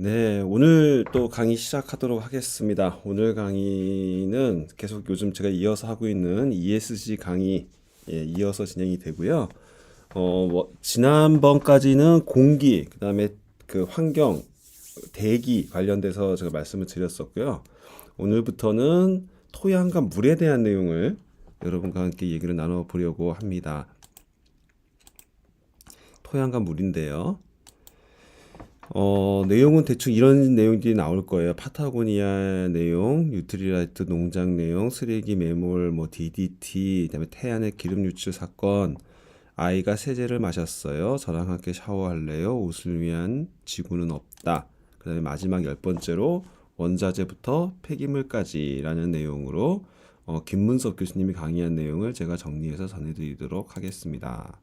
네, 오늘 또 강의 시작하도록 하겠습니다. 오늘 강의는 계속 요즘 제가 이어서 하고 있는 ESG 강의 예, 이어서 진행이 되고요. 어, 뭐, 지난번까지는 공기, 그다음에 그 환경, 대기 관련돼서 제가 말씀을 드렸었고요. 오늘부터는 토양과 물에 대한 내용을 여러분과 함께 얘기를 나눠 보려고 합니다. 토양과 물인데요. 어, 내용은 대충 이런 내용들이 나올 거예요. 파타고니아 내용, 유트리라이트 농장 내용, 쓰레기 매몰, 뭐 DDT, 그다음에 태안의 기름 유출 사건, 아이가 세제를 마셨어요. 저랑 함께 샤워할래요? 옷을 위한 지구는 없다. 그다음에 마지막 열 번째로 원자재부터 폐기물까지라는 내용으로 어, 김문석 교수님이 강의한 내용을 제가 정리해서 전해드리도록 하겠습니다.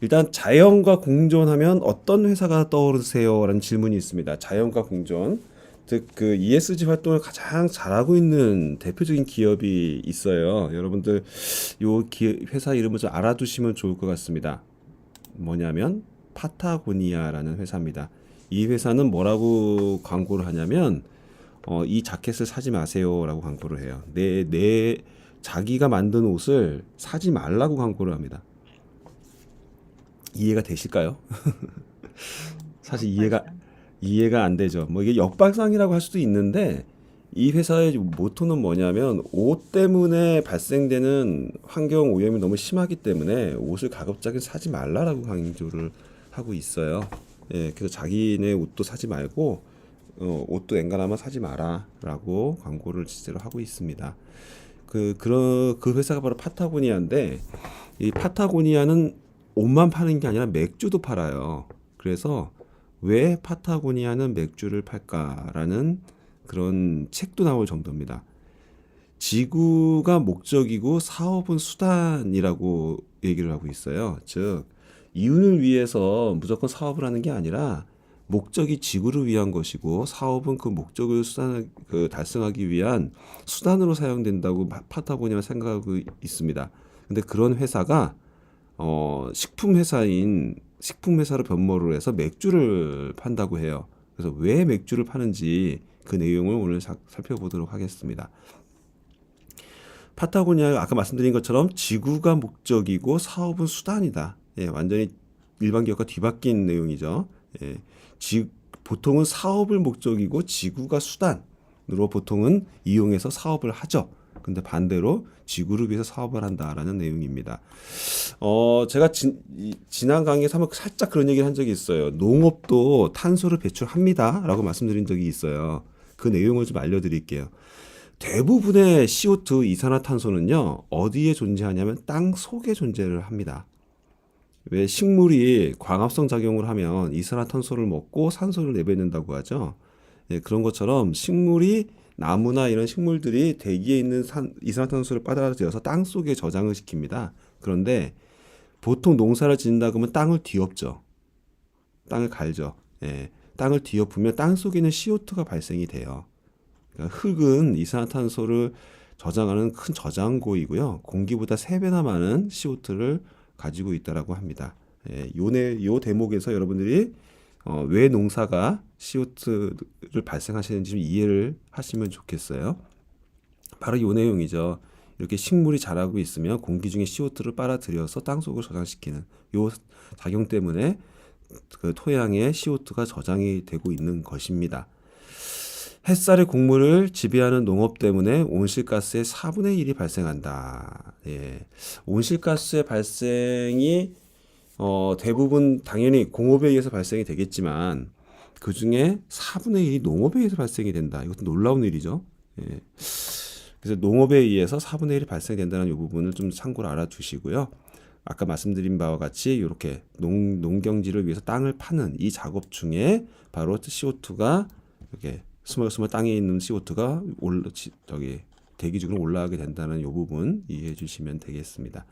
일단 자연과 공존하면 어떤 회사가 떠오르세요? 라는 질문이 있습니다. 자연과 공존. 즉 그 ESG 활동을 가장 잘하고 있는 대표적인 기업이 있어요. 여러분들 요 기- 회사 이름을 좀 알아두시면 좋을 것 같습니다. 뭐냐면 파타고니아라는 회사입니다. 이 회사는 뭐라고 광고를 하냐면 어, 이 자켓을 사지 마세요라고 광고를 해요. 내 내 자기가 만든 옷을 사지 말라고 광고를 합니다. 이해가 되실까요? 사실 이해가 이해가 안 되죠. 뭐 이게 역발상이라고 할 수도 있는데 이 회사의 모토는 뭐냐면 옷 때문에 발생되는 환경 오염이 너무 심하기 때문에 옷을 가급적이 사지 말라라고 강조를 하고 있어요. 예, 그래서 자기네 옷도 사지 말고 어, 옷도 엔간하면 사지 마라라고 광고를 실제로 하고 있습니다. 그 그런 그 회사가 바로 파타고니아인데 이 파타고니아는 옷만 파는 게 아니라 맥주도 팔아요. 그래서 왜 파타고니아는 맥주를 팔까라는 그런 책도 나올 정도입니다. 지구가 목적이고 사업은 수단이라고 얘기를 하고 있어요. 즉, 이윤을 위해서 무조건 사업을 하는 게 아니라 목적이 지구를 위한 것이고 사업은 그 목적을 수단 그 달성하기 위한 수단으로 사용된다고 파- 파타고니아가 생각하고 있습니다. 근데 그런 회사가 어, 식품 회사인 식품 회사로 변모를 해서 맥주를 판다고 해요. 그래서 왜 맥주를 파는지 그 내용을 오늘 사- 살펴보도록 하겠습니다. 파타고니아가 아까 말씀드린 것처럼 지구가 목적이고 사업은 수단이다. 예, 완전히 일반 기업과 뒤바뀐 내용이죠. 예, 지, 보통은 사업을 목적이고 지구가 수단으로 보통은 이용해서 사업을 하죠. 근데 반대로 지구를 위해서 사업을 한다라는 내용입니다. 어, 제가 진, 이- 지난 강의에서 살짝 그런 얘기를 한 적이 있어요. 농업도 탄소를 배출합니다. 라고 말씀드린 적이 있어요. 그 내용을 좀 알려드릴게요. 대부분의 CO2 이산화탄소는요, 어디에 존재하냐면 땅 속에 존재를 합니다. 왜 식물이 광합성 작용을 하면 이산화탄소를 먹고 산소를 내뱉는다고 하죠. 예, 그런 것처럼 식물이 나무나 이런 식물들이 대기에 있는 산, 이산화탄소를 빨아들여서 땅 속에 저장을 시킵니다. 그런데 보통 농사를 짓는다 그러면 땅을 뒤엎죠. 땅을 갈죠. 예, 땅을 뒤엎으면 땅 속에는 CO2가 발생이 돼요. 그러니까 흙은 이산화탄소를 저장하는 큰 저장고이고요. 공기보다 세배나 많은 CO2를 가지고 있다라고 합니다. 예, 요네 요 대목에서 여러분들이 어, 왜 농사가 CO2를 발생하시는지 좀 이해를 하시면 좋겠어요. 바로 요 내용이죠. 이렇게 식물이 자라고 있으면 공기 중에 CO2를 빨아들여서 땅속으로 저장시키는 요 작용 때문에 그 토양에 CO2가 저장이 되고 있는 것입니다. 햇살의 곡물을 지배하는 농업 때문에 온실가스의 4분의 1이 발생한다. 예. 온실가스의 발생이 어, 대부분 당연히 공업에 의해서 발생이 되겠지만 그 중에 4분의 1이 농업에 의해서 발생이 된다. 이것도 놀라운 일이죠. 예. 그래서 농업에 의해서 4분의 1이 발생된다는 이 부분을 좀 참고로 알아두시고요. 아까 말씀드린 바와 같이 이렇게 농, 농경지를 위해서 땅을 파는 이 작업 중에 바로 CO2가 이렇게 스멀스멀 땅에 있는 CO2가 올 저기 대기 중으로 올라가게 된다는 이 부분 이해해 주시면 되겠습니다.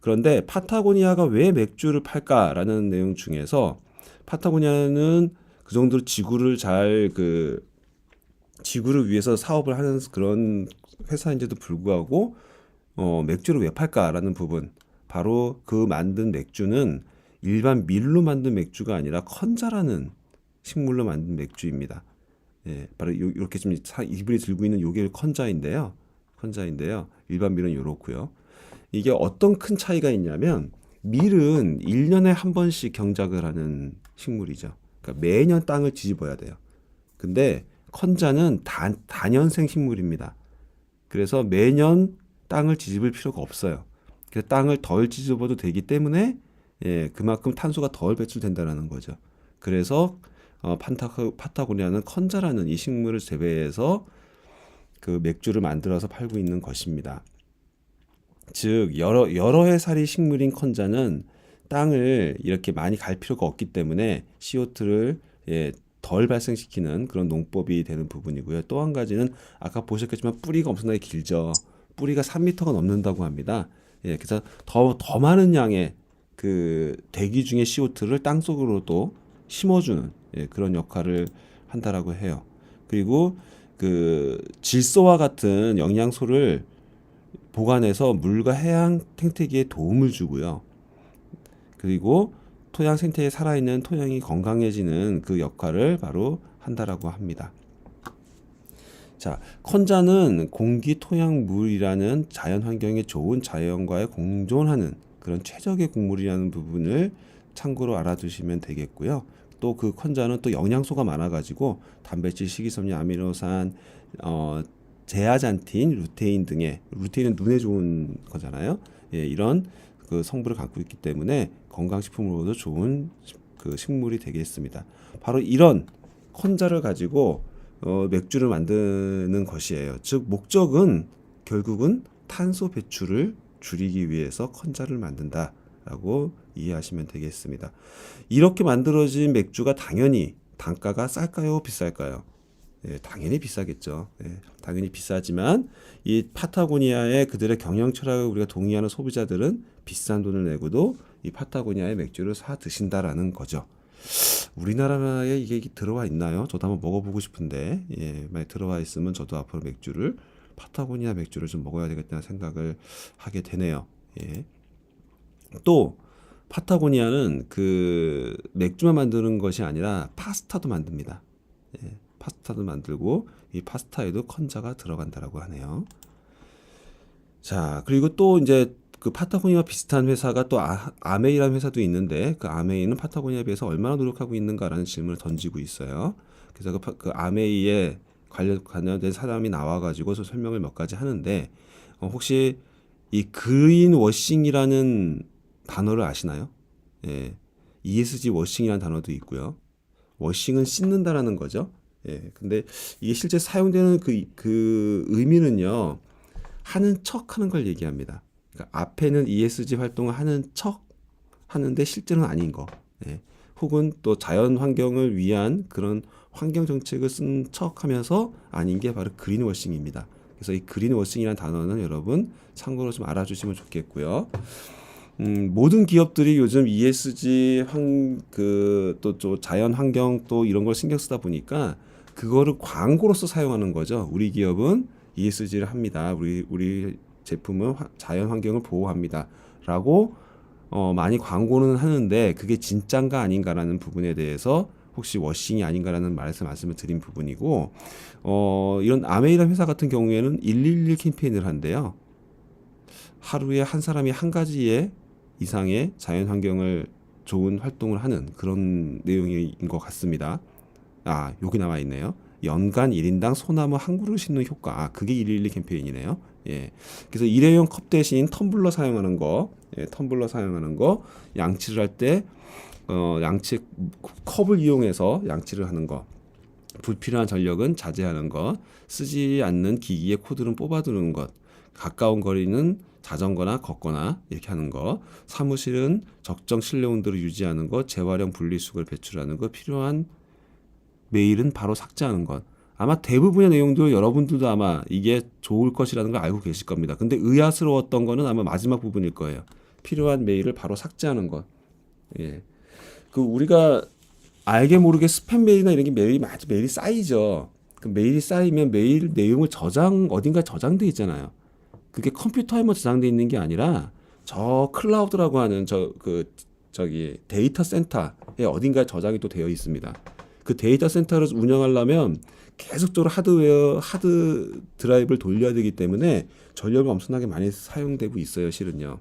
그런데 파타고니아가 왜 맥주를 팔까라는 내용 중에서 파타고니아는 그 정도로 지구를 잘 그 지구를 위해서 사업을 하는 그런 회사인데도 불구하고 어, 맥주를 왜 팔까라는 부분 바로 그 만든 맥주는 일반 밀로 만든 맥주가 아니라 컨자라는 식물로 만든 맥주입니다. 예, 바로 요, 이렇게 좀 사- 이분이 들고 있는 요게 컨자인데요. 컨자인데요. 일반 밀은 요렇고요. 이게 어떤 큰 차이가 있냐면 밀은 1년에 한 번씩 경작을 하는 식물이죠. 그러니까 매년 땅을 뒤집어야 돼요. 근데 컨자는 단, 단연생 식물입니다. 그래서 매년 땅을 뒤집을 필요가 없어요. 그래서 땅을 덜 뒤집어도 되기 때문에 예, 그만큼 탄소가 덜 배출된다는 거죠. 그래서 어, 판타, 파타고니아는 컨자라는 이 식물을 재배해서 그 맥주를 만들어서 팔고 있는 것입니다. 즉 여러 여러 해살이 식물인 컨자는 땅을 이렇게 많이 갈 필요가 없기 때문에 CO2를 예, 덜 발생시키는 그런 농법이 되는 부분이고요. 또 한 가지는 아까 보셨겠지만 뿌리가 엄청나게 길죠. 뿌리가 3m가 넘는다고 합니다. 예, 그래서 더, 더 많은 양의 그 대기 중의 CO2를 땅 속으로도 심어주는 예, 그런 역할을 한다라고 해요. 그리고 그 질소와 같은 영양소를 보관해서 물과 해양 생태계에 도움을 주고요. 그리고 토양 생태에 살아있는 토양이 건강해지는 그 역할을 바로 한다라고 합니다. 자, 컨자는 공기, 토양, 물이라는 자연 환경에 좋은 자연과의 공존하는 그런 최적의 곡물이라는 부분을 참고로 알아두시면 되겠고요. 또 그 컨자는 또 영양소가 많아가지고 단백질, 식이섬유, 아미노산, 어, 제아잔틴, 루테인 등의 루테인은 눈에 좋은 거잖아요. 예, 이런 그 성분을 갖고 있기 때문에 건강식품으로도 좋은 그 식물이 되겠습니다. 바로 이런 컨자를 가지고 어, 맥주를 만드는 것이에요. 즉 목적은 결국은 탄소 배출을 줄이기 위해서 컨자를 만든다 라고 이해하시면 되겠습니다. 이렇게 만들어진 맥주가 당연히 단가가 쌀까요, 비쌀까요? 예, 당연히 비싸겠죠. 예, 당연히 비싸지만 이 파타고니아의 그들의 경영 철학을 우리가 동의하는 소비자들은 비싼 돈을 내고도 이 파타고니아의 맥주를 사 드신다라는 거죠. 우리나라에 이게 들어와 있나요? 저도 한번 먹어보고 싶은데, 예, 만약 들어와 있으면 저도 앞으로 맥주를 파타고니아 맥주를 좀 먹어야 되겠다는 생각을 하게 되네요. 예. 또 파타고니아는 그 맥주만 만드는 것이 아니라 파스타도 만듭니다. 예, 파스타도 만들고 이 파스타에도 컨자가 들어간다라고 하네요. 자, 그리고 또 이제 그 파타고니아와 비슷한 회사가 또 아, 아메이라는 회사도 있는데 그 아메이는 파타고니아에 비해서 얼마나 노력하고 있는가라는 질문을 던지고 있어요. 그래서 그, 파- 그 아메이에 관련 관련된 사람이 나와가지고 저 설명을 몇 가지 하는데 어, 혹시 이 그린 워싱이라는 단어를 아시나요? 예, ESG 워싱이라는 단어도 있고요. 워싱은 씻는다라는 거죠. 예, 근데 이게 실제 사용되는 그, 그 의미는요, 하는 척 하는 걸 얘기합니다. 그러니까 앞에는 ESG 활동을 하는 척 하는데 실제는 아닌 거. 예. 혹은 또 자연 환경을 위한 그런 환경 정책을 쓴 척 하면서 아닌 게 바로 그린워싱입니다. 그래서 이 그린워싱이라는 단어는 여러분 참고로 좀 알아주시면 좋겠고요. 음, 모든 기업들이 요즘 ESG 환그또 자연 환경 또 이런 걸 신경 쓰다 보니까 그거를 광고로서 사용하는 거죠. 우리 기업은 ESG를 합니다. 우리 우리 제품은 화- 자연 환경을 보호합니다.라고 어, 많이 광고는 하는데 그게 진짠가 아닌가라는 부분에 대해서 혹시 워싱이 아닌가라는 말에서 말씀을 드린 부분이고 어, 이런 아메이라 회사 같은 경우에는 111 캠페인을 한대요. 하루에 한 사람이 한 가지의 이상의 자연 환경을 좋은 활동을 하는 그런 내용인 것 같습니다. 아, 여기 나와 있네요. 연간 1인당 소나무 한 그루 심는 효과. 아, 그게 112 캠페인이네요. 예. 그래서 일회용 컵 대신 텀블러 사용하는 거, 예, 텀블러 사용하는 거, 양치를 할 때, 어, 양치, 컵을 이용해서 양치를 하는 거, 불필요한 전력은 자제하는 것, 쓰지 않는 기기의 코드는 뽑아두는 것, 가까운 거리는 자전거나 걷거나 이렇게 하는 것, 사무실은 적정 실내 온도를 유지하는 것, 재활용 분리수거를 배출하는 것, 필요한 메일은 바로 삭제하는 것. 아마 대부분의 내용들 여러분들도 아마 이게 좋을 것이라는 걸 알고 계실 겁니다. 근데 의아스러웠던 거는 아마 마지막 부분일 거예요. 필요한 메일을 바로 삭제하는 것. 예. 그 우리가 알게 모르게 스팸 메일이나 이런 게 메일이 많이 메일이 쌓이죠. 그 메일이 쌓이면 메일 내용을 저장 어딘가 저장돼 있잖아요. 그게 컴퓨터에만 저장돼 있는 게 아니라 저 클라우드라고 하는 저 그 저기 데이터 센터에 어딘가에 저장이 또 되어 있습니다. 그 데이터 센터를 운영하려면 계속적으로 하드웨어, 하드 드라이브를 돌려야 되기 때문에 전력이 엄청나게 많이 사용되고 있어요, 실은요.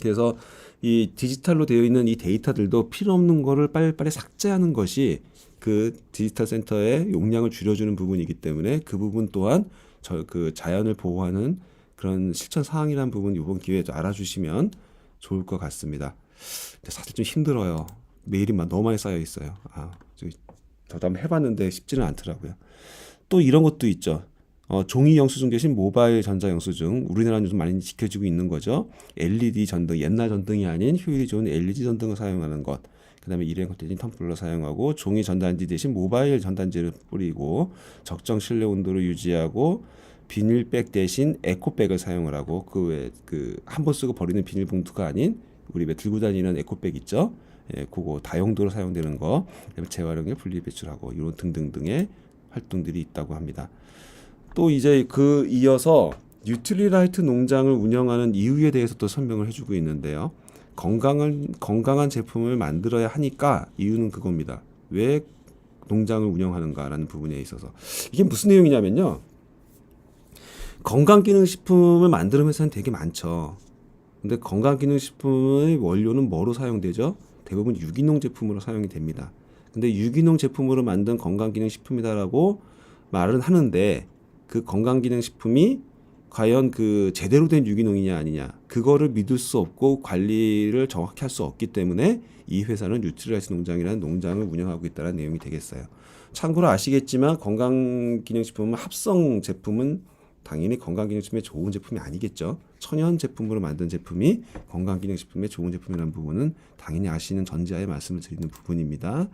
그래서 이 디지털로 되어 있는 이 데이터들도 필요 없는 거를 빨리빨리 삭제하는 것이 그 디지털 센터의 용량을 줄여주는 부분이기 때문에 그 부분 또한 저 그 자연을 보호하는 그런 실천 사항이라는 부분 이번 기회에 좀 알아주시면 좋을 것 같습니다. 근데 사실 좀 힘들어요. 메일이 막 너무 많이 쌓여 있어요. 아, 저도 한번 해봤는데 쉽지는 않더라고요. 또 이런 것도 있죠. 어, 종이 영수증 대신 모바일 전자 영수증 우리나라는 요즘 많이 지켜지고 있는 거죠. LED 전등 옛날 전등이 아닌 효율이 좋은 LED 전등을 사용하는 것. 그다음에 일회용 컨테이너 텀블러 사용하고 종이 전단지 대신 모바일 전단지를 뿌리고 적정 실내 온도를 유지하고 비닐백 대신 에코백을 사용을 하고 그 외 그 한 번 쓰고 버리는 비닐봉투가 아닌 우리 왜 들고 다니는 에코백 있죠? 예, 그거 다용도로 사용되는 거, 재활용에 분리 배출하고 이런 등등등의 활동들이 있다고 합니다. 또 이제 그 이어서 뉴트리라이트 농장을 운영하는 이유에 대해서 또 설명을 해주고 있는데요. 건강한 건강한 제품을 만들어야 하니까 이유는 그겁니다. 왜 농장을 운영하는가라는 부분에 있어서 이게 무슨 내용이냐면요. 건강기능식품을 만드는 회사는 되게 많죠. 근데 건강기능식품의 원료는 뭐로 사용되죠? 대부분 유기농 제품으로 사용이 됩니다. 근데 유기농 제품으로 만든 건강기능식품이다라고 말은 하는데 그 건강기능식품이 과연 그 제대로 된 유기농이냐 아니냐 그거를 믿을 수 없고 관리를 정확히 할 수 없기 때문에 이 회사는 뉴트리라이트 농장이라는 농장을 운영하고 있다는 내용이 되겠어요. 참고로 아시겠지만 건강기능식품은 합성 제품은 당연히 건강기능식품에 좋은 제품이 아니겠죠. 천연 제품으로 만든 제품이 건강기능식품에 좋은 제품이라는 부분은 당연히 아시는 전제하에 말씀을 드리는 부분입니다.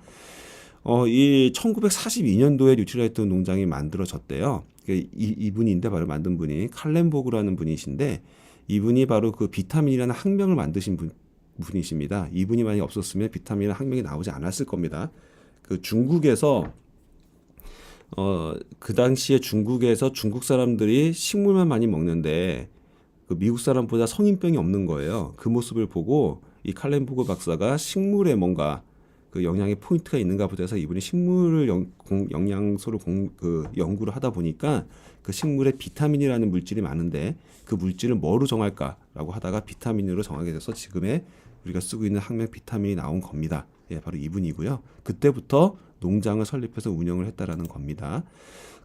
어, 이 1942년도에 뉴트리라이트 농장이 만들어졌대요. 그 이, 이분인데 바로 만든 분이 칼렌보그라는 분이신데 이분이 바로 그 비타민이라는 학명을 만드신 분, 분이십니다. 이분이 만약 없었으면 비타민이라는 학명이 나오지 않았을 겁니다. 그 중국에서 어, 그 당시에 중국에서 중국 사람들이 식물만 많이 먹는데 그 미국 사람보다 성인병이 없는 거예요. 그 모습을 보고 이 칼렌보그 박사가 식물에 뭔가 그 영양의 포인트가 있는가 보다 해서 이분이 식물을 영, 공, 영양소를 공, 그 연구를 하다 보니까 그 식물에 비타민이라는 물질이 많은데 그 물질을 뭐로 정할까라고 하다가 비타민으로 정하게 돼서 지금의 우리가 쓰고 있는 학명 비타민이 나온 겁니다. 예, 바로 이분이고요. 그때부터 농장을 설립해서 운영을 했다라는 겁니다.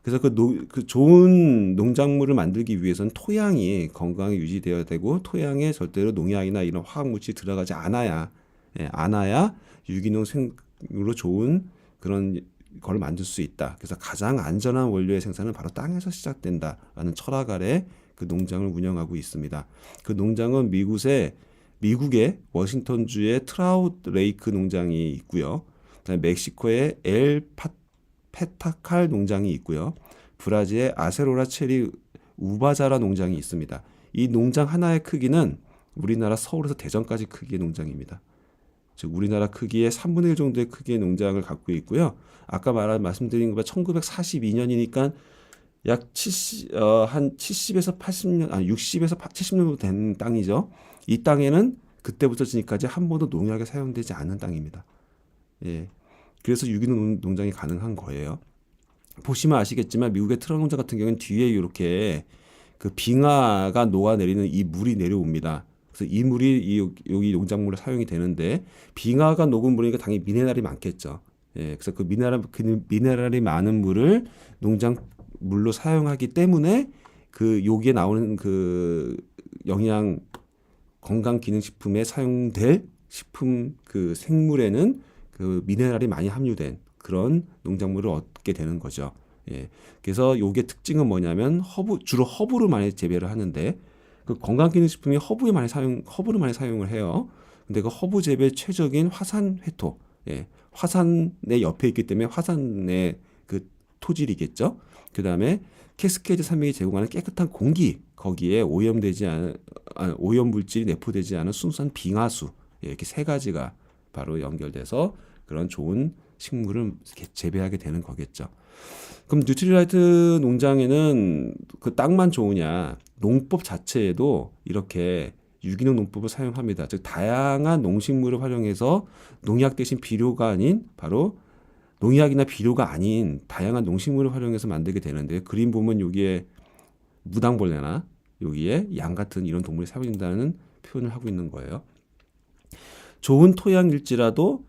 그래서 그, 노, 그 좋은 농작물을 만들기 위해서는 토양이 건강히 유지되어야 되고 토양에 절대로 농약이나 이런 화학 물질이 들어가지 않아야 예, 않아야 유기농 생으로 좋은 그런 걸 만들 수 있다. 그래서 가장 안전한 원료의 생산은 바로 땅에서 시작된다라는 철학 아래 그 농장을 운영하고 있습니다. 그 농장은 미국의 미국의 워싱턴주의 트라우트 레이크 농장이 있고요. 그다음에 멕시코의 엘 파, 페타칼 농장이 있고요. 브라질의 아세로라 체리 우바자라 농장이 있습니다. 이 농장 하나의 크기는 우리나라 서울에서 대전까지 크기의 농장입니다. 즉 우리나라 크기의 3분의 1 정도의 크기의 농장을 갖고 있고요. 아까 말한 말씀드린 것과 1942년이니까 약 70, 어, 한 70에서 80년, 아니 60에서 70년 정도 된 땅이죠. 이 땅에는 그때부터 지금까지 한 번도 농약이 사용되지 않는 땅입니다. 예. 그래서 유기농 농장이 가능한 거예요. 보시면 아시겠지만 미국의 트럭 농장 같은 경우는 뒤에 이렇게 그 빙하가 녹아내리는 이 물이 내려옵니다. 그래서 이 물이 이 여기 농작물에 사용이 되는데 빙하가 녹은 물이니까 당연히 미네랄이 많겠죠. 예, 그래서 그 미네랄 그 미네랄이 많은 물을 농장 물로 사용하기 때문에 그 여기에 나오는 그 영양 건강 기능식품에 사용될 식품 그 생물에는 그 미네랄이 많이 함유된 그런 농작물을 얻게 되는 거죠. 예. 그래서 요게 특징은 뭐냐면 허브 주로 허브로 많이 재배를 하는데 그 건강기능식품이 허브에 많이 사용 허브를 많이 사용을 해요. 근데 그 허브 재배 최적인 화산 회토, 예, 화산의 옆에 있기 때문에 화산의 그 토질이겠죠. 그 다음에 캐스케이드 산맥이 제공하는 깨끗한 공기 거기에 오염되지 않은 아, 오염 물질이 내포되지 않은 순수한 빙하수 예, 이렇게 세 가지가 바로 연결돼서 그런 좋은 식물을 재배하게 되는 거겠죠. 그럼 뉴트리라이트 농장에는 그 땅만 좋으냐? 농법 자체에도 이렇게 유기농 농법을 사용합니다. 즉 다양한 농식물을 활용해서 농약 대신 비료가 아닌 바로 농약이나 비료가 아닌 다양한 농식물을 활용해서 만들게 되는데 그림 보면 여기에 무당벌레나 여기에 양 같은 이런 동물이 사용된다는 표현을 하고 있는 거예요. 좋은 토양일지라도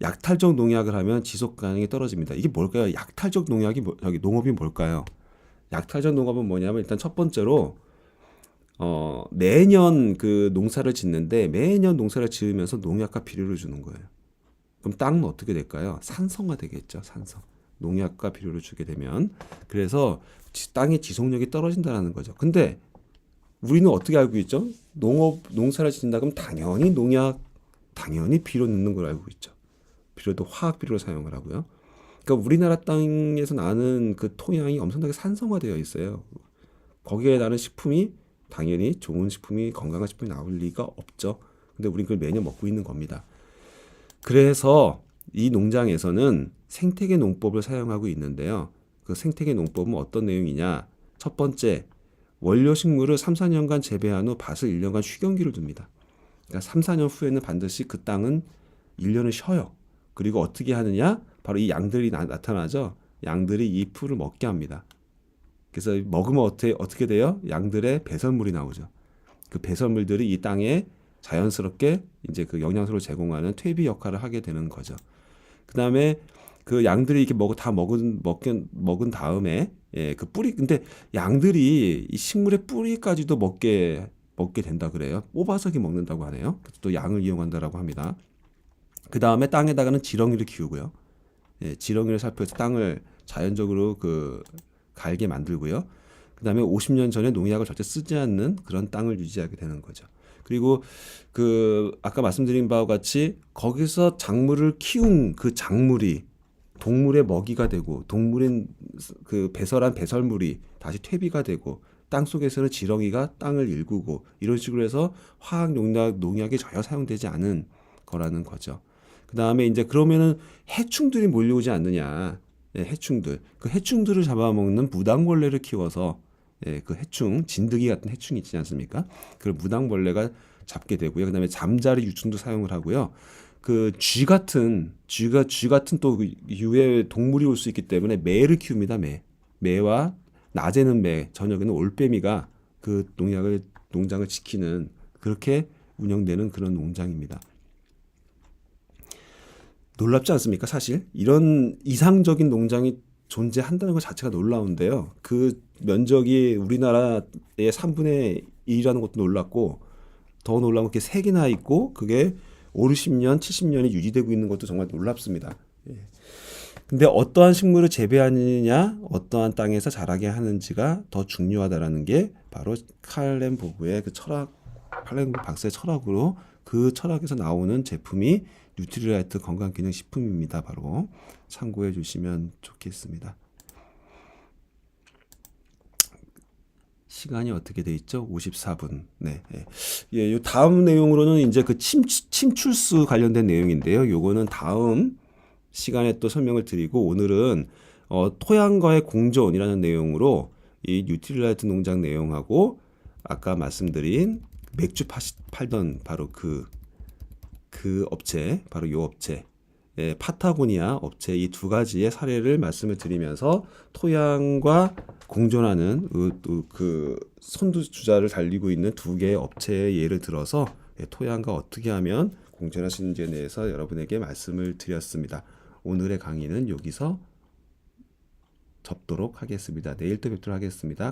약탈적 농약을 하면 지속 가능이 떨어집니다. 이게 뭘까요? 약탈적 농약이 뭐, 저기 농업이 뭘까요? 약탈적 농업은 뭐냐면 일단 첫 번째로 어, 매년 그 농사를 짓는데 매년 농사를 지으면서 농약과 비료를 주는 거예요. 그럼 땅은 어떻게 될까요? 산성화 되겠죠. 산성. 농약과 비료를 주게 되면 그래서 지- 땅의 지속력이 떨어진다는 거죠. 근데 우리는 어떻게 알고 있죠? 농업 농사를 짓는다 그러면 당연히 농약, 당연히 비료 넣는 걸 알고 있죠. 비료도 화학 비료를 사용을 하고요. 그러니까 우리나라 땅에서 나는 그 토양이 엄청나게 산성화되어 있어요. 거기에 나는 식품이 당연히 좋은 식품이 건강한 식품이 나올 리가 없죠. 근데 우린 그걸 매년 먹고 있는 겁니다. 그래서 이 농장에서는 생태계 농법을 사용하고 있는데요. 그 생태계 농법은 어떤 내용이냐? 첫 번째, 원료 식물을 3, 4년간 재배한 후 밭을 1년간 휴경기를 둡니다. 그러니까 3, 4년 후에는 반드시 그 땅은 1년을 쉬어요. 그리고 어떻게 하느냐? 바로 이 양들이 나, 나타나죠. 양들이 이 풀을 먹게 합니다. 그래서 먹으면 어떻게 어떻게 돼요? 양들의 배설물이 나오죠. 그 배설물들이 이 땅에 자연스럽게 이제 그 영양소를 제공하는 퇴비 역할을 하게 되는 거죠. 그다음에 그 양들이 이렇게 먹, 다 먹은 먹긴 먹은 다음에 예, 그 뿌리 근데 양들이 이 식물의 뿌리까지도 먹게 먹게 된다 그래요. 뽑아서 이렇게 먹는다고 하네요. 또 양을 이용한다라고 합니다. 그 다음에 땅에다가는 지렁이를 키우고요. 예, 지렁이를 살펴서 땅을 자연적으로 그 갈게 만들고요. 그 다음에 50년 전에 농약을 절대 쓰지 않는 그런 땅을 유지하게 되는 거죠. 그리고 그 아까 말씀드린 바와 같이 거기서 작물을 키운 그 작물이 동물의 먹이가 되고 동물인 그 배설한 배설물이 다시 퇴비가 되고 땅 속에서는 지렁이가 땅을 일구고 이런 식으로 해서 화학 농약 농약이 전혀 사용되지 않은 거라는 거죠. 그 다음에 이제 그러면은 해충들이 몰려오지 않느냐. 예, 해충들. 그 해충들을 잡아먹는 무당벌레를 키워서 예, 그 해충, 진드기 같은 해충이 있지 않습니까? 그 무당벌레가 잡게 되고요. 그다음에 잠자리 유충도 사용을 하고요. 그 쥐 같은 쥐가 쥐 같은 또그 유해 동물이 올 수 있기 때문에 매를 키웁니다. 매. 매와 낮에는 매, 저녁에는 올빼미가 그 농약을 농장을 지키는 그렇게 운영되는 그런 농장입니다. 놀랍지 않습니까? 사실 이런 이상적인 농장이 존재한다는 것 자체가 놀라운데요. 그 면적이 우리나라의 3분의 1이라는 것도 놀랍고 더 놀라운 게 세 개나 있고 그게 5, 60년, 70년이 유지되고 있는 것도 정말 놀랍습니다. 예. 근데 어떠한 식물을 재배하느냐, 어떠한 땅에서 자라게 하는지가 더 중요하다라는 게 바로 칼렌 보브의 그 철학, 칼렌 박사의 철학으로 그 철학에서 나오는 제품이 뉴트리라이트 건강기능식품입니다. 바로 참고해 주시면 좋겠습니다. 시간이 어떻게 돼 있죠? 54분. 네. 예. 예, 요 다음 내용으로는 이제 그 침, 침출수 관련된 내용인데요. 요거는 다음 시간에 또 설명을 드리고 오늘은 어, 토양과의 공존이라는 내용으로 이 뉴트릴라이트 농장 내용하고 아까 말씀드린 맥주 파, 팔던 바로 그, 그 업체, 바로 요 업체, 예, 파타고니아 업체 이 두 가지의 사례를 말씀을 드리면서 토양과 공존하는 그, 선두주자를 달리고 있는 두 개의 업체의 예를 들어서 예, 토양과 어떻게 하면 있는지에 대해서 여러분에게 말씀을 드렸습니다. 오늘의 강의는 여기서 접도록 하겠습니다. 내일 또 뵙도록 하겠습니다.